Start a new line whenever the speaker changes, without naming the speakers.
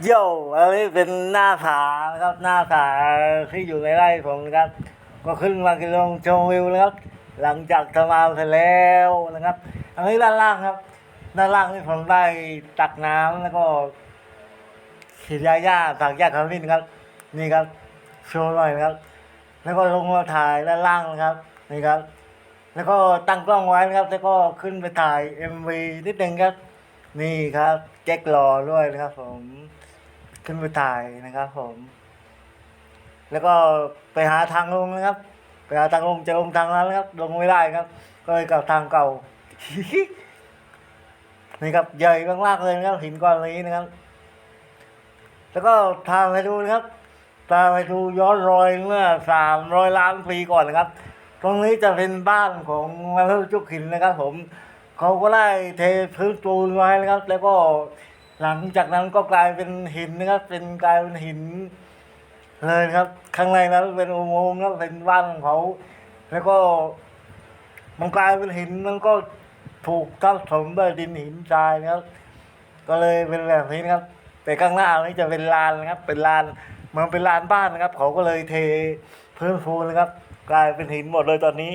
โย่อันนี้เป็นหน้าผานะครับหน้าผาที่อยู่ในไร่ผมนะครับ ก็ขึ้นมากินลงชมวิวนะครับ หลังจากทำงานเสร็จแล้วนะครับ อันนี้ด้านล่างครับ ด้านล่างนี่ผมได้ตักน้ำแล้วก็ฉีดยาหญ้าตักหญ้าขมิ้นครับ นี่ครับโชว์หน่อยนะครับ แล้วก็ลงมาถ่ายด้านล่างนะครับนี่ครับ แล้วก็ตั้งกล้องไว้นะครับ แล้วก็ขึ้นไปถ่าย MV นิดนึงครับ นี่ครับแจ็ครอด้วยนะครับผมขึ้นไปถ่ายนะครับผม แล้วก็ไปหาทางลงนะครับ ไปหาทางลงจะลงทางนั้นนะครับ ลงไม่ได้ครับ ก็เลยกลับทางเก่า นี่ครับใหญ่มากๆเลยนะครับหินก้อนนี้นะครับ แล้วก็ทางไปดูนะครับทางไปดูย้อนรอยเมื่อสามร้อยล้านปีก่อนนะครับ ตรงนี้จะเป็นบ้านของมนุษย์จุกหินนะครับผม เขาก็ได้เทพื้นปูนไว้นะครับ แล้วก็หลังจากนั้นก็กลายเป็นหินนะครับ เป็นกลายเป็นหินเลยครับ ข้างในนั้นเป็นอุโมงค์นะครับเป็นบ้านของเขาแล้วก็มันกลายเป็นหินมันก็ถูกทับถมด้วยดินหินทรายนะครับ ก็เลยเป็นแบบนี้นะครับ แต่ข้างหน้านี่จะเป็นลานนะครับ เป็นลานมันเป็นลานบ้านนะครับ เขาก็เลยเทพื้นฟูนะครับ กลายเป็นหินหมดเลยตอนนี้